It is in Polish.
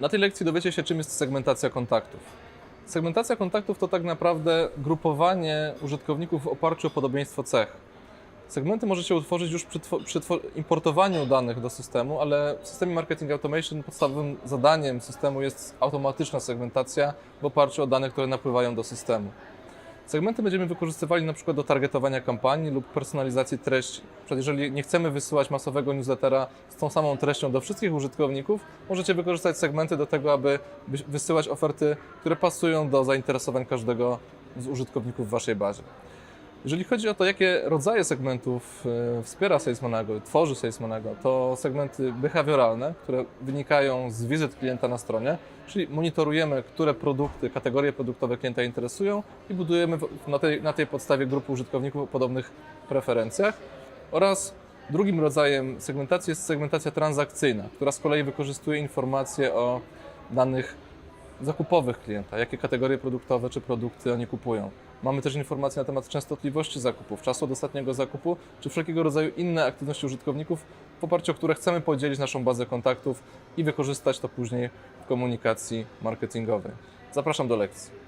Na tej lekcji dowiecie się, czym jest segmentacja kontaktów. Segmentacja kontaktów to tak naprawdę grupowanie użytkowników w oparciu o podobieństwo cech. Segmenty możecie utworzyć już przy, przy importowaniu danych do systemu, ale w systemie Marketing Automation podstawowym zadaniem systemu jest automatyczna segmentacja w oparciu o dane, które napływają do systemu. Segmenty będziemy wykorzystywali na przykład do targetowania kampanii lub personalizacji treści. Przykład jeżeli nie chcemy wysyłać masowego newslettera z tą samą treścią do wszystkich użytkowników, możecie wykorzystać segmenty do tego, aby wy- wysyłać oferty, które pasują do zainteresowań każdego z użytkowników w Waszej bazie. Jeżeli chodzi o to, jakie rodzaje segmentów e, wspiera Salesmanego, tworzy Salesmanego, to segmenty behawioralne, które wynikają z wizyt klienta na stronie, czyli monitorujemy, które produkty, kategorie produktowe klienta interesują i budujemy na tej, na tej podstawie grupy użytkowników o podobnych preferencjach. Oraz drugim rodzajem segmentacji jest segmentacja transakcyjna, która z kolei wykorzystuje informacje o danych zakupowych klienta, jakie kategorie produktowe czy produkty oni kupują. Mamy też informacje na temat częstotliwości zakupów, czasu od ostatniego zakupu, czy wszelkiego rodzaju inne aktywności użytkowników, w oparciu o które chcemy podzielić naszą bazę kontaktów i wykorzystać to później w komunikacji marketingowej. Zapraszam do lekcji.